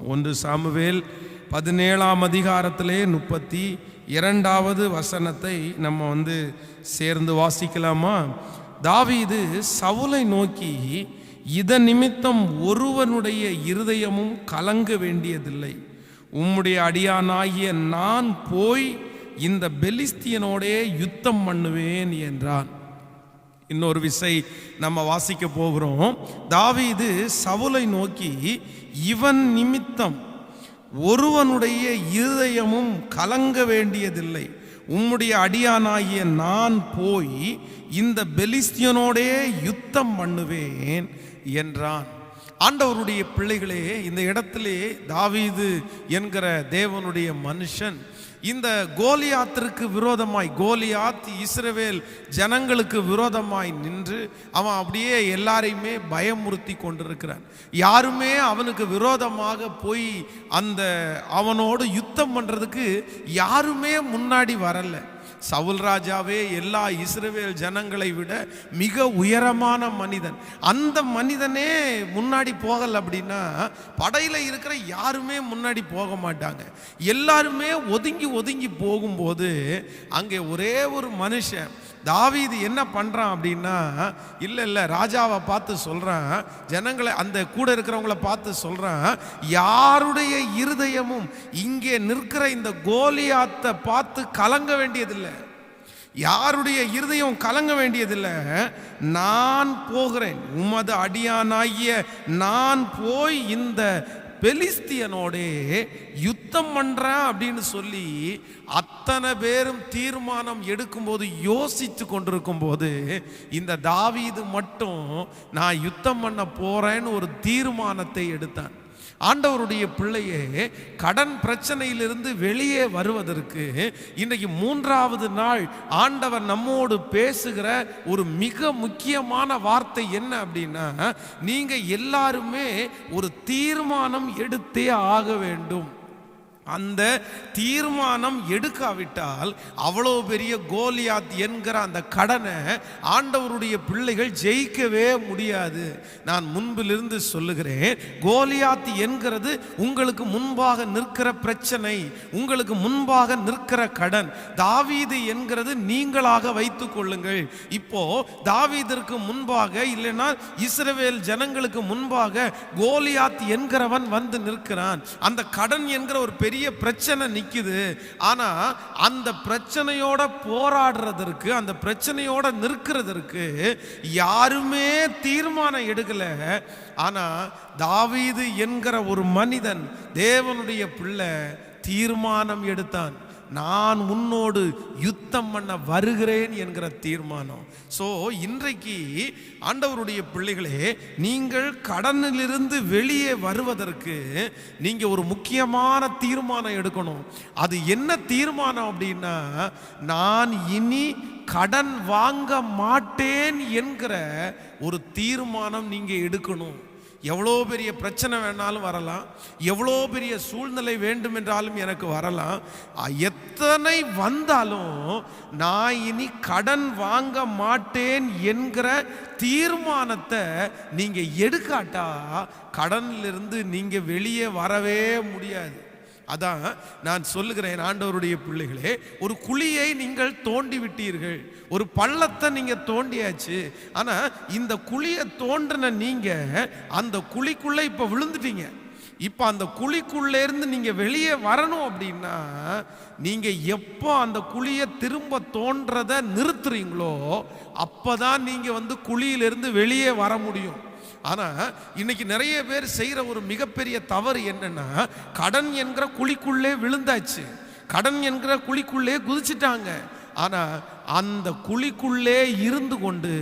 ஒன்று சாமுவேல் பதினேழாம் அதிகாரத்திலே முப்பத்தி இரண்டாவது வசனத்தை நம்ம வந்து சேர்ந்து வாசிக்கலாமா? தாவீது சவுலை நோக்கி இதன் நிமித்தம் ஒருவனுடைய இருதயமும் கலங்க வேண்டியதில்லை. உம்முடைய அடியானாகிய நான் போய் இந்த பெலிஸ்தியனோடே யுத்தம் பண்ணுவேன் என்றான். இன்னொரு விசை நம்ம வாசிக்க போகிறோம். தாவீது சவுலை நோக்கி இவன் நிமித்தம் ஒருவனுடைய இருதயமும் கலங்க வேண்டியதில்லை. உம்முடைய அடியானாகிய நான் போய் இந்த பெலிஸ்தியனோடே யுத்தம் பண்ணுவேன் என்றான். ஆண்டவருடைய பிள்ளைகளே இந்த இடத்திலே தாவீது என்கிற தேவனுடைய மனுஷன் இந்த கோலியாத்திற்கு விரோதமாய் கோலியாத் இஸ்ரவேல் ஜனங்களுக்கு விரோதமாய் நின்று அவன் அப்படியே எல்லாரையுமே பயமுறுத்தி கொண்டிருக்கிறான். யாருமே அவனுக்கு விரோதமாக போய் அந்த அவனோடு யுத்தம் பண்ணுறதுக்கு யாருமே முன்னாடி வரலை. சவுல் ராஜாவே எல்லா இஸ்ரவேல் ஜனங்களை விட மிக உயரமான மனிதன். அந்த மனிதனே முன்னாடி போகல அப்படின்னா படையில் இருக்கிற யாருமே முன்னாடி போக மாட்டாங்க. எல்லாருமே ஒதுங்கி ஒதுங்கி போகும்போது அங்கே ஒரே ஒரு மனுஷன் தாவீது என்ன பண்ணுறான் அப்படின்னா இல்லை இல்லை ராஜாவை பார்த்து சொல்கிறான் ஜனங்களை அந்த கூட இருக்கிறவங்கள பார்த்து சொல்கிறான் யாருடைய இருதயமும் இங்கே நிற்கிற இந்த கோலியாத்தை பார்த்து கலங்க வேண்டியதில்லை. யாருடைய இருதயம் கலங்க வேண்டியதில்லை. நான் போகிறேன். உமது அடியானாகிய நான் போய் இந்த பெலிஸ்தியனோடே யுத்தம் பண்ணுறேன் அப்படின்னு சொல்லி அத்தனை பேரும் தீர்மானம் எடுக்கும்போது யோசித்து கொண்டிருக்கும் போது இந்த தாவீது மட்டும் நான் யுத்தம் பண்ண போகிறேன்னு ஒரு தீர்மானத்தை எடுத்தான். ஆண்டவருடைய பிள்ளையே கடன் பிரச்சனையிலிருந்து வெளியே வருவதற்கு இன்றைக்கு மூன்றாவது நாள் ஆண்டவர் நம்மோடு பேசுகிற ஒரு மிக முக்கியமான வார்த்தை என்ன அப்படின்னா நீங்கள் எல்லாருமே ஒரு தீர்மானம் எடுத்தே ஆக வேண்டும். அந்த தீர்மானம் எடுக்காவிட்டால் அவ்வளோ பெரிய கோலியாத் என்கிற அந்த கடனை ஆண்டவருடைய பிள்ளைகள் ஜெயிக்கவே முடியாது. நான் முன்பிலிருந்து சொல்லுகிறேன் கோலியாத் என்கிறது உங்களுக்கு முன்பாக நிற்கிற பிரச்சனை உங்களுக்கு முன்பாக நிற்கிற கடன். தாவீது என்கிறது நீங்களாக வைத்து கொள்ளுங்கள். இப்போ தாவீதிற்கு முன்பாக இல்லைன்னா இஸ்ரவேல் ஜனங்களுக்கு முன்பாக கோலியாத் என்கிறவன் வந்து நிற்கிறான். அந்த கடன் என்கிற ஒரு பெரிய பெரிய பிரச்சனை நிக்குது. ஆனா அந்த பிரச்சனையோட போராடுறதற்கு அந்த பிரச்சனையோட நிற்கிறதற்கு யாருமே தீர்மானம் எடுக்கல. ஆனா தாவீது என்கிற ஒரு மனிதன் தேவனுடைய பிள்ளை தீர்மானம் எடுத்தான். நான் உன்னோடு யுத்தம் பண்ண வருகிறேன் என்கிற தீர்மானம். ஸோ இன்றைக்கு ஆண்டவருடைய பிள்ளைகளே நீங்கள் கடனிலிருந்து வெளியே வருவதற்கு நீங்கள் ஒரு முக்கியமான தீர்மானம் எடுக்கணும். அது என்ன தீர்மானம் அப்படின்னா நான் இனி கடன் வாங்க மாட்டேன் என்கிற ஒரு தீர்மானம் நீங்கள் எடுக்கணும். எவ்வளோ பெரிய பிரச்சனை வேணாலும் வரலாம் எவ்வளோ பெரிய சூழ்நிலை வேண்டும் என்றாலும் எனக்கு வரலாம். எத்தனை வந்தாலும் நான் இனி கடன் வாங்க மாட்டேன் என்கிற தீர்மானத்தை நீங்கள் எடுக்காட்டா கடனிலிருந்து நீங்கள் வெளியே வரவே முடியாது. அதான் நான் சொல்லுகிறேன் ஆண்டவருடைய பிள்ளைகளே ஒரு குழியை நீங்கள் தோண்டி விட்டீர்கள் ஒரு பள்ளத்தை நீங்கள் தோண்டியாச்சு. ஆனால் இந்த குழியை தோண்டின நீங்கள் அந்த குழிக்குள்ளே இப்போ விழுந்துட்டீங்க. இப்போ அந்த குழிக்குள்ளேருந்து நீங்கள் வெளியே வரணும் அப்படின்னா நீங்கள் எப்போ அந்த குழியை திரும்ப தோன்றதை நிறுத்துறீங்களோ அப்பதான் நீங்கள் வந்து குழியிலேருந்து வெளியே வர முடியும். ஆனால் இன்னைக்கு நிறைய பேர் செய்கிற ஒரு மிகப்பெரிய தவறு என்னன்னா கடன் என்கிற குழிக்குள்ளே விழுந்தாச்சு. கடன் என்கிற குழிக்குள்ளே குதிச்சிட்டாங்க. ஆனால் அந்த குழிக்குள்ளே இருந்து கொண்டு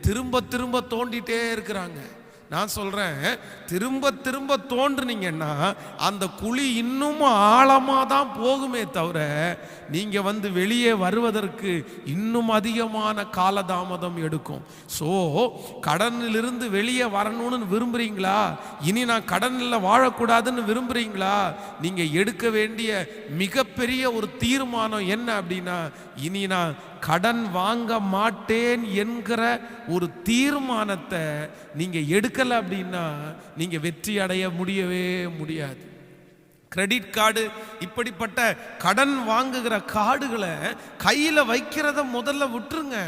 திரும்ப திரும்ப தோண்டிட்டே இருக்கிறாங்க. நான் சொல்கிறேன் திரும்ப திரும்ப தோன்றுனீங்கன்னா அந்த குழி இன்னும் ஆழமாக தான் போகுமே தவிர நீங்கள் வந்து வெளியே வருவதற்கு இன்னும் அதிகமான காலதாமதம் எடுக்கும். ஸோ கடனிலிருந்து வெளியே வரணும்னு விரும்புகிறீங்களா இனி நான் கடனில் வாழக்கூடாதுன்னு விரும்புகிறீங்களா நீங்கள் எடுக்க வேண்டிய மிகப்பெரிய ஒரு தீர்மானம் என்ன அப்படின்னா இனி நான் கடன் வாங்க மாட்டேன் என்கிற ஒரு தீர்மானத்தை நீங்கள் எடுக்கலை அப்படின்னா நீங்கள் வெற்றி அடைய முடியவே முடியாது. கிரெடிட் கார்டு இப்படிப்பட்ட கடன் வாங்குகிற கார்டுகளை கையில் வைக்கிறத முதல்ல விட்டுருங்க.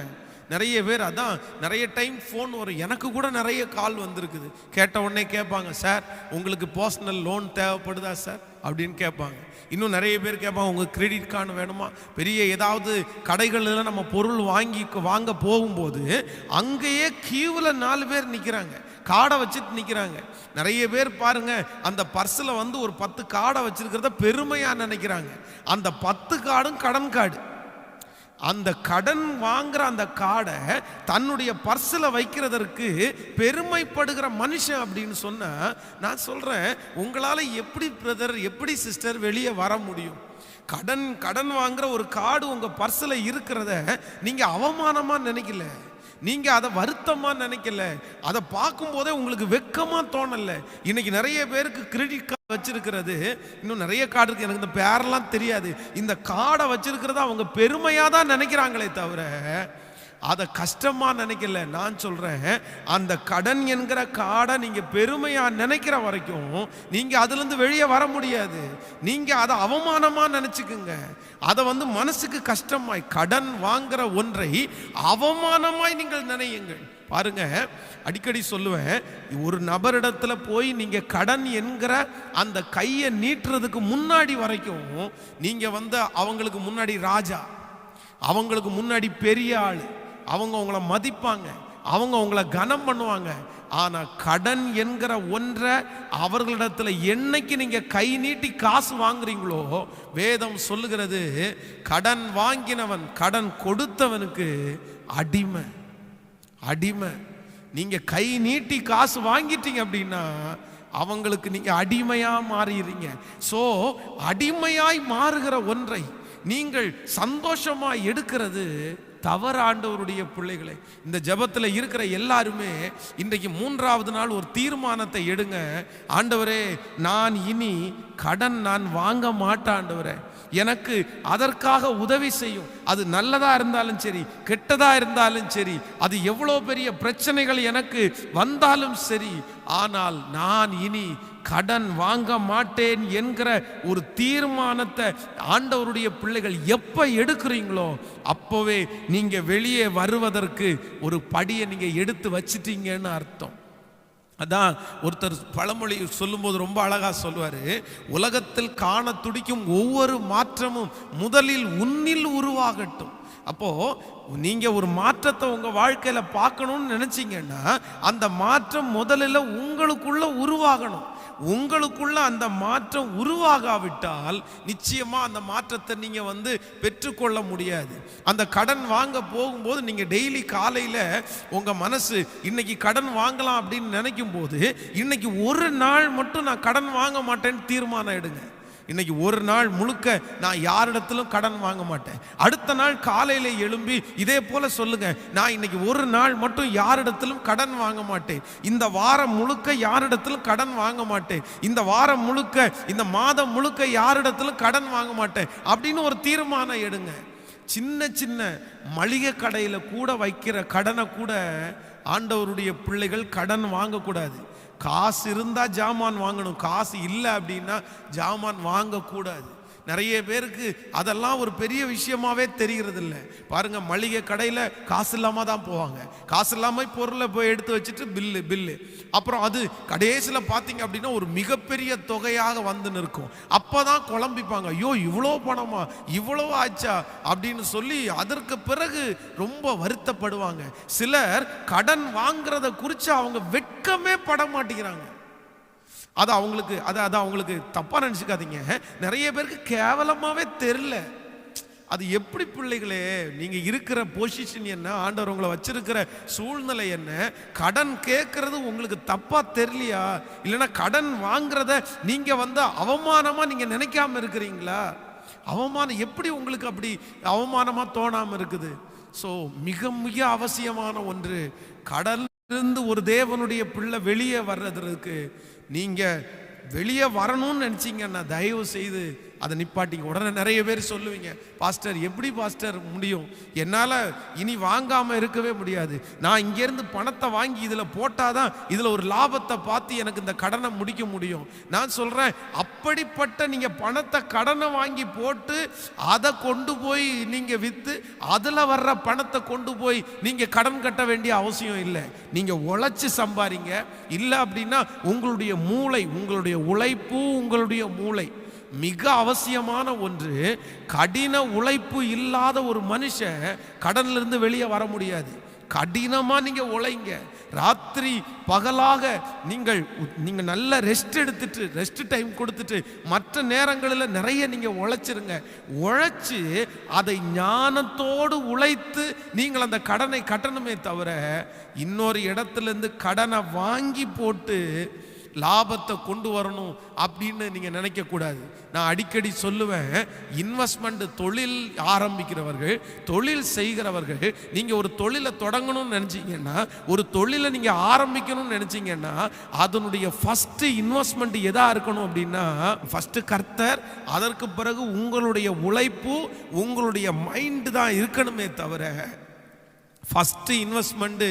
நிறைய பேர் அதான் நிறைய டைம் ஃபோன் வரும். எனக்கு கூட நிறைய கால் வந்திருக்குது. கேட்ட உடனே கேட்பாங்க சார் உங்களுக்கு பர்சனல் லோன் தேவைப்படுதா சார்? அப்படின்னு கேட்பாங்க. இன்னும் நிறைய பேர் கேட்பாங்க உங்களுக்கு கிரெடிட் கார்டு வேணுமா? பெரிய ஏதாவது கடைகளில் நம்ம பொருள் வாங்கி வாங்க போகும்போது அங்கேயே கியூவில் நாலு பேர் நிற்கிறாங்க காடை வச்சுட்டு நிற்கிறாங்க நிறைய பேர் பாருங்க அந்த பர்ஸில் வந்து ஒரு பத்து காடை வச்சுருக்கிறத பெருமையாக நினைக்கிறாங்க. அந்த பத்து காடும் கடன் கார்டு அந்த கடன் வாங்குற அந்த காடை தன்னுடைய பர்ஸில் வைக்கிறதற்கு பெருமைப்படுகிற மனுஷன் அப்படின்னு சொன்னால் நான் சொல்றேன் உங்களால எப்படி பிரதர் எப்படி சிஸ்டர் வெளியே வர முடியும்? கடன் கடன் வாங்குற ஒரு கார்டு உங்க பர்ஸில் இருக்கிறத நீங்க அவமானமா நினைக்கல. நீங்க அதை வருத்தமா நினைக்கல. அதை பார்க்கும்போதே உங்களுக்கு வெக்கமா தோணல. இன்னைக்கு நிறைய பேருக்கு கிரெடிட் கார்டு வச்சிருக்கிறது. இன்னும் நிறைய கார்டு இருக்கு. எனக்கு இந்த பேரெல்லாம் தெரியாது. இந்த கார்டை வச்சிருக்கிறத அவங்க பெருமையா தான் நினைக்கிறாங்களே தவிர அதை கஷ்டமா நினைக்கல. நான் சொல்றேன் அந்த கடன் என்கிற காடை நீங்க பெருமையா நினைக்கிற வரைக்கும் நீங்க அதுல இருந்து வெளியே வர முடியாது. நீங்க அதை அவமானமா நினைச்சுக்குங்க. அதை வந்து மனசுக்கு கஷ்டமாய் கடன் வாங்குற ஒன்றை அவமானமாய் நீங்கள் நினையுங்கள். பாருங்க அடிக்கடி சொல்லுவேன் ஒரு நபரிடத்துல போய் நீங்க கடன் என்கிற அந்த கையை நீட்டுறதுக்கு முன்னாடி வரைக்கும் நீங்க வந்து அவங்களுக்கு முன்னாடி ராஜா அவங்களுக்கு முன்னாடி பெரிய ஆள் அவங்க உங்களை மதிப்பாங்க அவங்க உங்களை கனம் பண்ணுவாங்க. ஆனா கடன் என்கிற ஒன்றை அவர்களிடத்துல என்னைக்கு நீங்க கை நீட்டி காசு வாங்குறீங்களோ வேதம் சொல்லுகிறது கடன் வாங்கினவன் கடன் கொடுத்தவனுக்கு அடிமை. அடிமை. நீங்க கை நீட்டி காசு வாங்கிட்டீங்க அப்படின்னா அவங்களுக்கு நீங்க அடிமையா மாறிடுறீங்க. சோ அடிமையாய் மாறுகிற ஒன்றை நீங்கள் சந்தோஷமா எடுக்கிறது தவறு ஆண்டவருடைய பிள்ளைகளை. இந்த ஜெபத்தில் இருக்கிற எல்லாருமே இன்றைக்கு மூன்றாவது நாள் ஒரு தீர்மானத்தை எடுங்க. ஆண்டவரே நான் இனி கடன் நான் வாங்க மாட்டாண்டவரே. எனக்கு அதற்காக உதவி செய்யும். அது நல்லதாக இருந்தாலும் சரி கெட்டதாக இருந்தாலும் சரி அது எவ்வளோ பெரிய பிரச்சனைகள் எனக்கு வந்தாலும் சரி ஆனால் நான் இனி கடன் வாங்க மாட்டேன் என்கிற ஒரு தீர்மானத்தை ஆண்டவருடைய பிள்ளைகள் எப்போ எடுக்கிறீங்களோ அப்போவே நீங்கள் வெளியே வருவதற்கு ஒரு படியை நீங்கள் எடுத்து வச்சிட்டீங்கன்னு அர்த்தம். அதான் ஒருத்தர் பழமொழி சொல்லும்போது ரொம்ப அழகாக சொல்லுவார். உலகத்தில் காண துடிக்கும் ஒவ்வொரு மாற்றமும் முதலில் உன்னில் உருவாகட்டும். அப்போ நீங்கள் ஒரு மாற்றத்தை உங்கள் வாழ்க்கையில் பார்க்கணும்னு நினச்சிங்கன்னா அந்த மாற்றம் முதலில் உங்களுக்குள்ளே உருவாகணும். உங்களுக்குள்ள அந்த மாற்றம் உருவாகாவிட்டால் நிச்சயமா அந்த மாற்றத்தை நீங்க வந்து பெற்றுக்கொள்ள முடியாது. அந்த கடன் வாங்க போகும்போது நீங்க டெய்லி காலையில உங்க மனசு இன்னைக்கு கடன் வாங்கலாம் அப்படின்னு நினைக்கும் போது இன்னைக்கு ஒரு நாள் மட்டும் நான் கடன் வாங்க மாட்டேன்னு தீர்மானம் எடுங்க. இன்னைக்கு ஒரு நாள் முழுக்க நான் யாரிடத்திலும் கடன் வாங்க மாட்டேன். அடுத்த நாள் காலையில் எழும்பி இதே போல சொல்லுங்க நான் இன்னைக்கு ஒரு நாள் மட்டும் யாரிடத்திலும் கடன் வாங்க மாட்டேன். இந்த வாரம் முழுக்க யாரிடத்திலும் கடன் வாங்க மாட்டேன். இந்த வாரம் முழுக்க இந்த மாதம் முழுக்க யாரிடத்திலும் கடன் வாங்க மாட்டேன். அப்படின்னு ஒரு தீர்மானம் எடுங்க. சின்ன சின்ன மளிகை கடையில் கூட வைக்கிற கடனை கூட ஆண்டவருடைய பிள்ளைகள் கடன் வாங்கக்கூடாது. காசு இருந்தால் ஜாமான் வாங்கணும். காசு இல்லை அப்படின்னா ஜாமான் வாங்கக்கூடாது. நிறைய பேருக்கு அதெல்லாம் ஒரு பெரிய விஷயமாவே தெரிகிறது இல்லை பாருங்க மளிகை கடையில் காசு இல்லாமல் தான் போவாங்க. காசு இல்லாமல் பொருளை போய் எடுத்து வச்சுட்டு பில்லு பில்லு. அப்புறம் அது கடைசியில் பார்த்தீங்க அப்படின்னா ஒரு மிகப்பெரிய தொகையாக வந்து நிற்கும். அப்போ தான் குழம்பிப்பாங்க. ஐயோ இவ்வளோ பணமா? இவ்வளோ ஆச்சா? அப்படின்னு சொல்லி அதற்கு பிறகு ரொம்ப வருத்தப்படுவாங்க. சிலர் கடன் வாங்குறத குறித்து அவங்க வெட்கமே பட மாட்டேங்கிறாங்க. அது அவங்களுக்கு அதை அது அவங்களுக்கு தப்பாக நினச்சிக்காதீங்க. நிறைய பேருக்கு கேவலமாகவே தெரில அது எப்படி பிள்ளைகளே நீங்கள் இருக்கிற பொசிஷன் என்ன ஆண்டவர் உங்களை வச்சிருக்கிற சூழ்நிலை என்ன கடன் கேட்கறது உங்களுக்கு தப்பாக தெரியலையா? இல்லைன்னா கடன் வாங்குறத நீங்கள் வந்து அவமானமாக நீங்கள் நினைக்காம இருக்கிறீங்களா? அவமானம் எப்படி உங்களுக்கு அப்படி அவமானமாக தோணாமல் இருக்குது? ஸோ மிக மிக அவசியமான ஒன்று கடல் இருந்து ஒரு தேவனுடைய பிள்ளை வெளியே வர்றதுக்கு நீங்கள் வெளியே வரணும்னு நினச்சிங்கன்னா தயவு செய்து அதை நிப்பாட்டிங்க. உடனே நிறைய பேர் சொல்லுவீங்க பாஸ்டர் எப்படி பாஸ்டர் முடியும்? என்னால் இனி வாங்காமல் இருக்கவே முடியாது. நான் இங்கேருந்து பணத்தை வாங்கி இதில் போட்டாதான் இதில் ஒரு லாபத்தை பார்த்து எனக்கு இந்த கடனை முடிக்க முடியும். நான் சொல்கிறேன் அப்படிப்பட்ட நீங்கள் பணத்தை கடனை வாங்கி போட்டு அதை கொண்டு போய் நீங்கள் விற்று அதில் வர்ற பணத்தை கொண்டு போய் நீங்கள் கடன் கட்ட வேண்டிய அவசியம் இல்லை. நீங்கள் உழைச்சி சம்பாதிங்க இல்லை அப்படின்னா உங்களுடைய மூளை உங்களுடைய உழைப்பு உங்களுடைய மூளை. மிக அவசியமான ஒன்று கடின உழைப்பு இல்லாத ஒரு மனுஷன் கடன்லேருந்து வெளியே வர முடியாது. கடினமாக நீங்கள் உழைங்க. ராத்திரி பகலாக நீங்கள் நீங்கள் நல்ல ரெஸ்ட் எடுத்துட்டு ரெஸ்ட் டைம் கொடுத்துட்டு மற்ற நேரங்களில் நிறைய நீங்கள் உழைச்சிருங்க. உழைச்சி அதை ஞானத்தோடு உழைத்து நீங்கள் அந்த கடனை கட்டணுமே தவிர இன்னொரு இடத்துலேருந்து கடனை வாங்கி போட்டு லாபத்தை கொண்டு வரணும் அப்படின்னு நீங்கள் நினைக்கக்கூடாது நான் அடிக்கடி சொல்லுவேன் இன்வெஸ்ட்மெண்ட் தொழில் ஆரம்பிக்கிறவர்கள் தொழில் செய்கிறவர்கள் நீங்கள் ஒரு தொழிலை தொடங்கணும்னு நினச்சிங்கன்னா ஒரு தொழிலை நீங்கள் ஆரம்பிக்கணும்னு நினச்சிங்கன்னா அதனுடைய ஃபஸ்ட்டு இன்வெஸ்ட்மெண்ட் எதாக இருக்கணும் அப்படின்னா ஃபஸ்ட்டு கர்த்தர் அதற்கு பிறகு உங்களுடைய உழைப்பு உங்களுடைய மைண்டு தான் இருக்கணுமே தவிர ஃபஸ்ட்டு இன்வெஸ்ட்மெண்ட்டு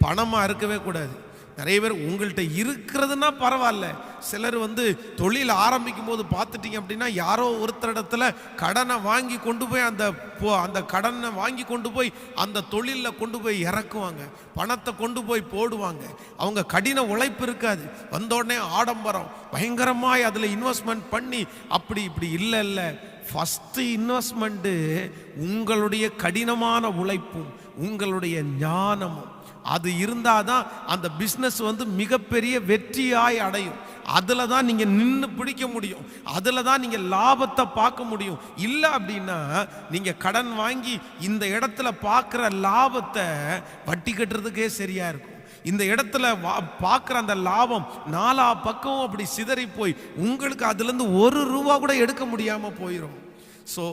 பணமாக இருக்கவே கூடாது. நிறைய பேர் உங்கள்கிட்ட இருக்கிறதுனா பரவாயில்ல. சிலர் வந்து தொழில் ஆரம்பிக்கும் போது பார்த்துட்டீங்க அப்படின்னா யாரோ ஒருத்தரிடத்துல கடனை வாங்கி கொண்டு போய் அந்த போ- அந்த கடனை வாங்கி கொண்டு போய் அந்த தொழிலில் கொண்டு போய் இறக்குவாங்க. பணத்தை கொண்டு போய் போடுவாங்க. அவங்க கடின உழைப்பு இருக்காது. வந்தோடனே ஆடம்பரம். பயங்கரமாய் அதில் இன்வெஸ்ட்மெண்ட் பண்ணி அப்படி இப்படி இல்லை இல்லை. ஃபஸ்ட்டு இன்வெஸ்ட்மெண்ட்டு உங்களுடைய கடினமான உழைப்பும் உங்களுடைய ஞானமும் அது இருந்தால் தான் அந்த பிஸ்னஸ் வந்து மிகப்பெரிய வெற்றியாய் அடையும். அதில் தான் நீங்கள் நின்று பிடிக்க முடியும். அதில் தான் நீங்கள் லாபத்தை பார்க்க முடியும். இல்லை அப்படின்னா நீங்கள் கடன் வாங்கி இந்த இடத்துல பார்க்குற லாபத்தை வட்டி கட்டுறதுக்கே சரியாக இருக்கும். இந்த இடத்துல வா பார்க்குற அந்த லாபம் நாலா பக்கம் அப்படி சிதறி போய் உங்களுக்கு அதுலேருந்து ஒரு ரூபா கூட எடுக்க முடியாமல் போயிடும் ஸோ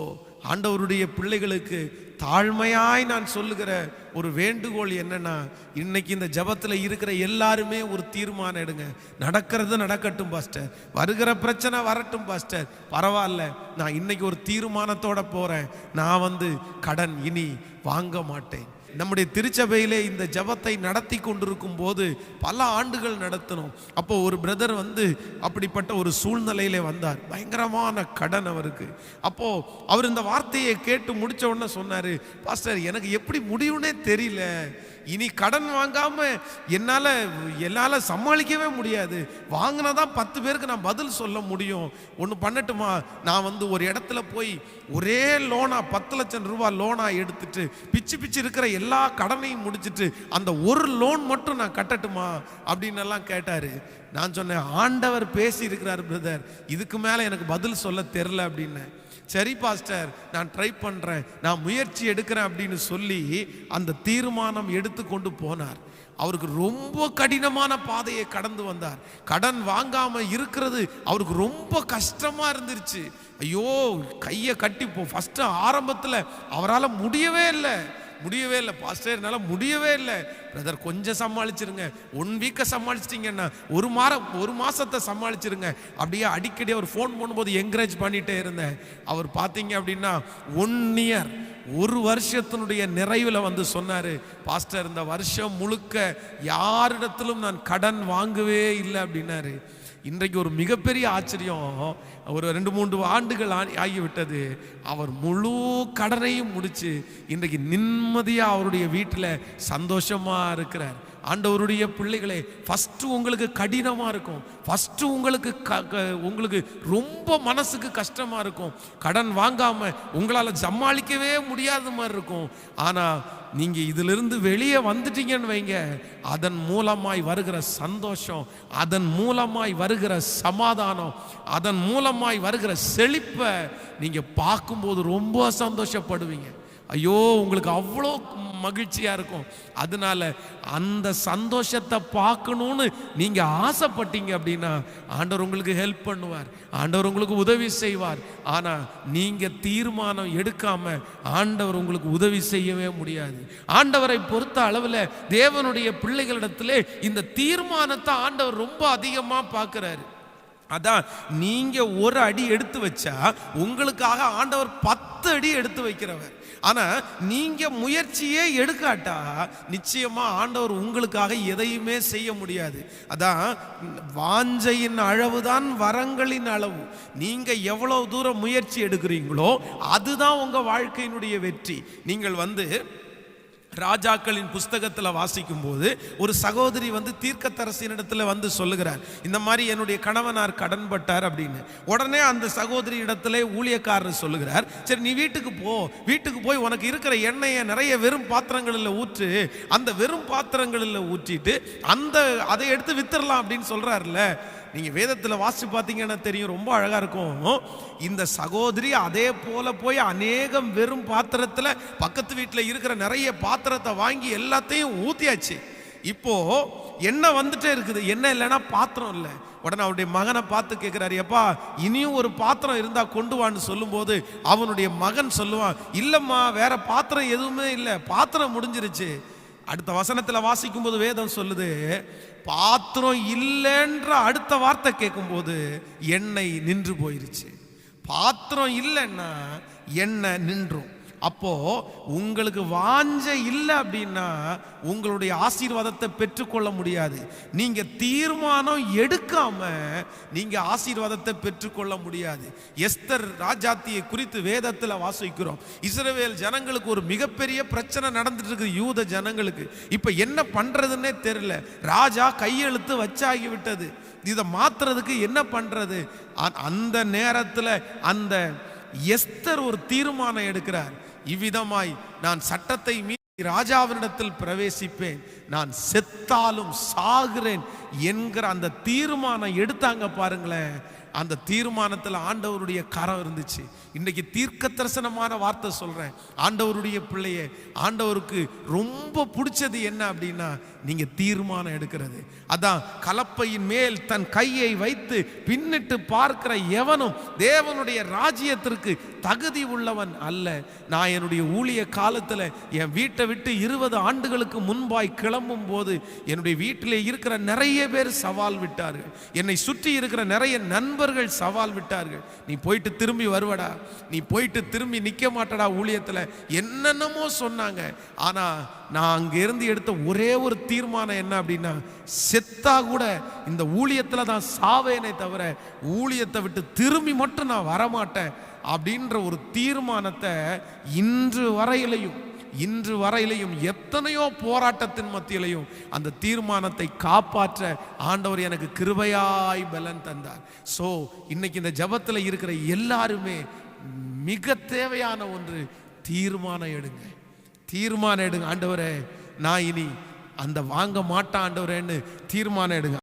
ஆண்டவருடைய பிள்ளைகளுக்கு தாழ்மையாய் நான் சொல்லுகிற ஒரு வேண்டுகோள் என்னன்னா இன்னைக்கு இந்த ஜபத்தில் இருக்கிற எல்லாருமே ஒரு தீர்மானம் எடுங்க. நடக்கிறது நடக்கட்டும் பாஸ்டர். வருகிற பிரச்சனை வரட்டும் பாஸ்டர். பரவாயில்ல நான் இன்னைக்கு ஒரு தீர்மானத்தோட போறேன். நான் வந்து கடன் இனி வாங்க மாட்டேன். நம்முடைய திருச்சபையிலே இந்த ஜபத்தை நடத்தி கொண்டிருக்கும் போது பல ஆண்டுகள் நடத்தணும் அப்போ ஒரு பிரதர் வந்து அப்படிப்பட்ட ஒரு சூழ்நிலையிலே வந்தார். பயங்கரமான கடன் அவருக்கு. அப்போ அவர் இந்த வார்த்தையை கேட்டு முடிச்ச உடனே சொன்னாரு பாஸ்டர் எனக்கு எப்படி முடியும்னே தெரியல. இனி கடன் வாங்காமல் என்னால் என்னால் சமாளிக்கவே முடியாது. வாங்கினா தான் பத்து பேருக்கு நான் பதில் சொல்ல முடியும். ஒன்று பண்ணட்டுமா? நான் வந்து ஒரு இடத்துல போய் ஒரே லோனாக பத்து லட்சம் ரூபா லோனாக எடுத்துட்டு பிச்சு பிச்சு இருக்கிற எல்லா கடனையும் முடிச்சுட்டு அந்த ஒரு லோன் மட்டும் நான் கட்டட்டுமா? அப்படின்னு எல்லாம் கேட்டார். நான் சொன்னேன் ஆண்டவர் பேசி இருக்கிறார் பிரதர் இதுக்கு மேலே எனக்கு பதில் சொல்ல தெரில அப்படின்னேன் சரி பாஸ்டர் நான் ட்ரை பண்ணுறேன் நான் முயற்சி எடுக்கிறேன் அப்படின்னு சொல்லி அந்த தீர்மானம் எடுத்து கொண்டு போனார். அவருக்கு ரொம்ப கடினமான பாதையை கடந்து வந்தார். கடன் வாங்காமல் இருக்கிறது அவருக்கு ரொம்ப கஷ்டமாக இருந்துருச்சு. ஐயோ கையை கட்டி போ ஆரம்பத்தில் அவரால் முடியவே இல்லை. முடியவே இல்லை. பாஸ்டர் என்னால் முடியவே இல்லை. பிரதர் கொஞ்சம் சமாளிச்சிருங்க. ஒன் வீக்கை சமாளிச்சிட்டிங்கன்னா ஒரு மாதம் ஒரு மாதத்தை சமாளிச்சிருங்க. அப்படியே அடிக்கடி அவர் ஃபோன் பண்ணும்போது என்கரேஜ் பண்ணிகிட்டே இருந்தேன். அவர் பார்த்தீங்க அப்படின்னா ஒன் இயர் ஒரு வருஷத்தினுடைய நிறைவில் வந்து சொன்னார் பாஸ்டர் இந்த வருஷம் முழுக்க யாரிடத்திலும் நான் கடன் வாங்கவே இல்லை அப்படின்னாரு. இன்றைக்கு ஒரு மிகப்பெரிய ஆச்சரியம். ஒரு ரெண்டு மூன்று ஆண்டுகள் ஆகிவிட்டது. அவர் முழு கடனையும் முடிச்சு இன்றைக்கு நிம்மதியாக அவருடைய வீட்டில் சந்தோஷமாக இருக்கிறார். ஆண்டவருடைய பிள்ளைகளே ஃபஸ்ட்டு உங்களுக்கு கடினமாக இருக்கும். ஃபஸ்ட்டு உங்களுக்கு க க- உங்களுக்கு ரொம்ப மனசுக்கு கஷ்டமாக இருக்கும். கடன் வாங்காமல் உங்களால் சமாளிக்கவே முடியாத மாதிரி இருக்கும். ஆனால் நீங்கள் இதிலிருந்து வெளியே வந்துட்டீங்கன்னு வைங்க. அதன் மூலமாய் வருகிற சந்தோஷம் அதன் மூலமாய் வருகிற சமாதானம் அதன் மூலமாய் வருகிற செழிப்பை நீங்கள் பார்க்கும்போது ரொம்ப சந்தோஷப்படுவீங்க. ஐயோ உங்களுக்கு அவ்வளோ மகிழ்ச்சியாக இருக்கும். அதனால அந்த சந்தோஷத்தை பார்க்கணும்னு நீங்கள் ஆசைப்பட்டீங்க அப்படின்னா ஆண்டவர் உங்களுக்கு ஹெல்ப் பண்ணுவார். ஆண்டவர் உங்களுக்கு உதவி செய்வார். ஆனால் நீங்கள் தீர்மானம் எடுக்காம ஆண்டவர் உங்களுக்கு உதவி செய்யவே முடியாது. ஆண்டவரை பொறுத்த அளவில் தேவனுடைய பிள்ளைகளிடத்திலே இந்த தீர்மானத்தை ஆண்டவர் ரொம்ப அதிகமாக பார்க்குறாரு. அதான் நீங்கள் ஒரு அடி எடுத்து வச்சா உங்களுக்காக ஆண்டவர் பத்து அடி எடுத்து வைக்கிறவர். ஆனால் நீங்கள் முயற்சியே எடுக்காட்டா நிச்சயமாக ஆண்டவர் உங்களுக்காக எதையுமே செய்ய முடியாது. அதான் வாஞ்சையின் அளவு தான் வரங்களின் அளவு. நீங்கள் எவ்வளோ தூரம் முயற்சி எடுக்கிறீங்களோ அதுதான் உங்கள் வாழ்க்கையினுடைய வெற்றி. நீங்கள் வந்து ராஜாக்களின் புஸ்தகத்தில் வாசிக்கும் போது ஒரு சகோதரி வந்து தீர்க்கத்தரசினிடத்துல வந்து சொல்லுகிறார் இந்த மாதிரி என்னுடைய கணவனார் கடன்பட்டார் அப்படின்னு. உடனே அந்த சகோதரி இடத்துல ஊழியக்காரர் சொல்லுகிறார் சரி நீ வீட்டுக்கு போ வீட்டுக்கு போய் உனக்கு இருக்கிற எண்ணெயை நிறைய வெறும் பாத்திரங்களில் ஊற்று அந்த வெறும் பாத்திரங்களில் ஊற்றிட்டு அந்த அதை எடுத்து வித்துடலாம் அப்படின்னு சொல்றாருல்ல. நீங்கள் வேதத்தில் வாசிச்சு பார்த்தீங்கன்னா தெரியும் ரொம்ப அழகாக இருக்கும். இந்த சகோதரி அதே போல் போய் அநேகம் வெறும் பாத்திரத்தில் பக்கத்து வீட்டில் இருக்கிற நிறைய பாத்திரத்தை வாங்கி எல்லாத்தையும் ஊற்றியாச்சு இப்போது என்ன வந்துட்டே இருக்குது? என்ன இல்லைன்னா பாத்திரம் இல்லை. உடனே அவருடைய மகனை பார்த்து கேட்குறாரு எப்பா இனியும் ஒரு பாத்திரம் இருந்தால் கொண்டு வான்னு சொல்லும்போது அவனுடைய மகன் சொல்லுவான் இல்லைம்மா வேற பாத்திரம் எதுவுமே இல்லை பாத்திரம் முடிஞ்சிருச்சு. அடுத்த வசனத்தில் வாசிக்கும்போது வேதம் சொல்லுது பாத்திரம் இல்லைன்ற அடுத்த வார்த்தை கேட்கும்போது எண்ணெய் நின்று போயிருச்சு. பாத்திரம் இல்லைன்னா எண்ணெய் நின்றும்? அப்போ உங்களுக்கு வாஞ்ச இல்லை அப்படின்னா உங்களுடைய ஆசீர்வாதத்தை பெற்றுக்கொள்ள முடியாது. நீங்க தீர்மானம் எடுக்காம நீங்க ஆசீர்வாதத்தை பெற்றுக்கொள்ள முடியாது. எஸ்தர் ராஜாத்தியை குறித்து வேதத்தில் வாசிக்கிறோம். இஸ்ரவேல் ஜனங்களுக்கு ஒரு மிகப்பெரிய பிரச்சனை நடந்துட்டு இருக்குது யூத ஜனங்களுக்கு. இப்ப என்ன பண்றதுன்னே தெரியல. ராஜா கையெழுத்து வச்சாகி விட்டது இதை மாத்துறதுக்கு என்ன பண்றது? அந்த நேரத்தில் அந்த எஸ்தர் ஒரு தீர்மானம் எடுக்கிறார். இவ்விதமாய் நான் சட்டத்தை மீறி ராஜாவினிடத்தில் பிரவேசிப்பேன். நான் செத்தாலும் சாகிறேன் என்கிற அந்த தீர்மானம் எடுத்தாங்க பாருங்களேன். அந்த தீர்மானத்தில் ஆண்டவருடைய கரம் இருந்துச்சு. இன்னைக்கு தீர்க்க தரிசனமான வார்த்தை சொல்றேன். ஆண்டவருடைய பிள்ளையே ஆண்டவருக்கு ரொம்ப பிடிச்சது என்ன அப்படின்னா நீங்க தீர்மானம் எடுக்கிறது. அதான் கலப்பையின் மேல் தன் கையை வைத்து பின்னிட்டு பார்க்கிற எவனும் தேவனுடைய ராஜ்யத்திற்கு தகுதி உள்ளவன் அல்ல. நான் என்னுடைய ஊழிய காலத்தில் என் வீட்டை விட்டு இருபது ஆண்டுகளுக்கு முன்பாய் கிளம்பும் போது என்னுடைய வீட்டிலே இருக்கிற நிறைய பேர் சவால் விட்டார்கள். என்னை சுற்றி இருக்கிற நிறைய நண்பர்கள் சவால் விட்டார்கள். நீ போயிட்டு திரும்பி வருவடா. நீ போயிட்டு திரும்பி நிற்க மாட்டடா ஊழியத்தில். என்னென்னமோ சொன்னாங்க. ஆனால் நான் அங்கேருந்து எடுத்த ஒரே ஒரு தீர்மானம் என்ன அப்படின்னா செத்தா கூட இந்த ஊழியத்தில் தான் சாவேனே தவிர ஊழியத்தை விட்டு திரும்பி மட்டும் நான் வரமாட்டேன் அப்படின்ற ஒரு தீர்மானத்தை இன்று வரையிலையும் இன்று வரையிலையும் எத்தனையோ போராட்டத்தின் மத்தியிலையும் அந்த தீர்மானத்தை காப்பாற்ற ஆண்டவர் எனக்கு கிருபையாய் பலன் தந்தார். ஸோ இன்னைக்கு இந்த ஜபத்தில் இருக்கிற எல்லாருமே மிக தேவையான ஒன்று தீர்மானம் எடுங்க. தீர்மானம் எடுங்க. ஆண்டவரே நான் இனி அந்த வாங்க மாட்டான் ஆண்டவரேன்னு தீர்மானம் எடுங்க.